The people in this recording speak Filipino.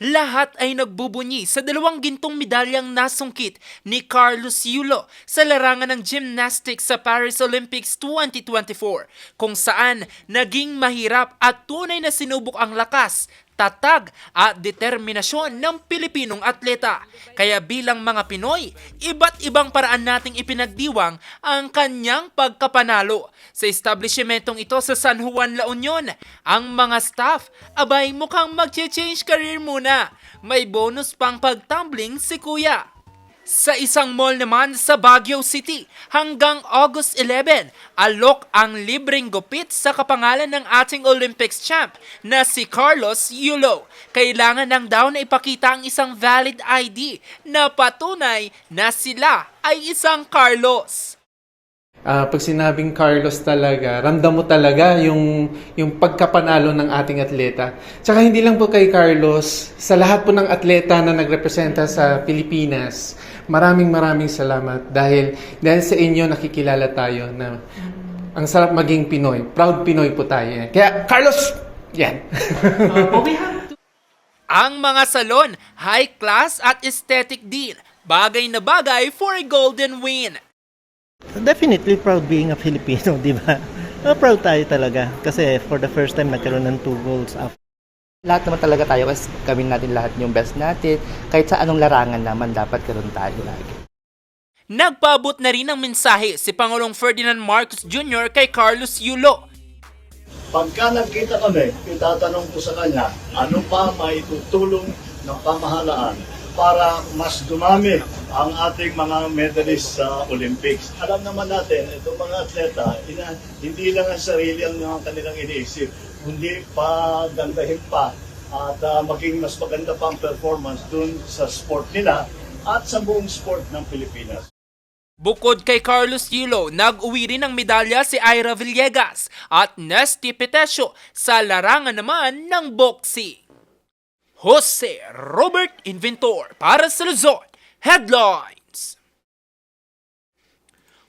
Lahat ay nagbubunyi sa dalawang gintong medalyang nasungkit ni Carlos Yulo sa larangan ng gymnastics sa Paris Olympics 2024 kung saan naging mahirap at tunay na sinubok ang lakas, tatag at determinasyon ng Pilipinong atleta. Kaya bilang mga Pinoy, iba't ibang paraan nating ipinagdiwang ang kanyang pagkapanalo. Sa establishmentong ito sa San Juan, La Union, ang mga staff abay mukhang mag-change career muna. May bonus pang pagtumbling si Kuya. Sa isang mall naman sa Baguio City, hanggang August 11, alok ang libreng gupit sa kapangalan ng ating Olympics champ na si Carlos Yulo. Kailangan lang daw na ipakita ang isang valid ID na patunay na sila ay isang Carlos. Ah, pag sinabing Carlos talaga, ramdam mo talaga yung, yung pagkapanalo ng ating atleta. Tsaka hindi lang po kay Carlos, sa lahat po ng atleta na nagrepresenta sa Pilipinas, maraming maraming salamat dahil dahil sa inyo nakikilala tayo na ang sarap maging Pinoy. Proud Pinoy po tayo. Kaya Carlos, yan. Ang mga salon, high class at aesthetic din. Bagay na bagay for a golden win. Definitely proud being a Filipino, di ba? Uh, proud tayo talaga kasi for the first time nagkaroon ng two goals after Lahat naman talaga tayo kasi gawin natin lahat yung best natin. Kahit sa anong larangan naman dapat karoon tayo lagi. Nagpaabot na rin ng mensahe si Pangulong Ferdinand Marcos Jr. kay Carlos Yulo. Pagka nagkita kami, itatanong ko sa kanya, ano pa maitutulong ng pamahalaan para mas dumami ang ating mga medalists sa Olympics. Alam naman natin, itong mga atleta, ina, hindi lang ang sarili ang mga kanilang iniisip, kundi pagandahin pa at ah, maging mas maganda pa ang performance dun sa sport nila at sa buong sport ng Pilipinas. Bukod kay Carlos Yulo, nag-uwi rin ng medalya si Ira Villegas at Nesty Petesio sa larangan naman ng boxing. Jose Robert Inventor para sa Luzon headline.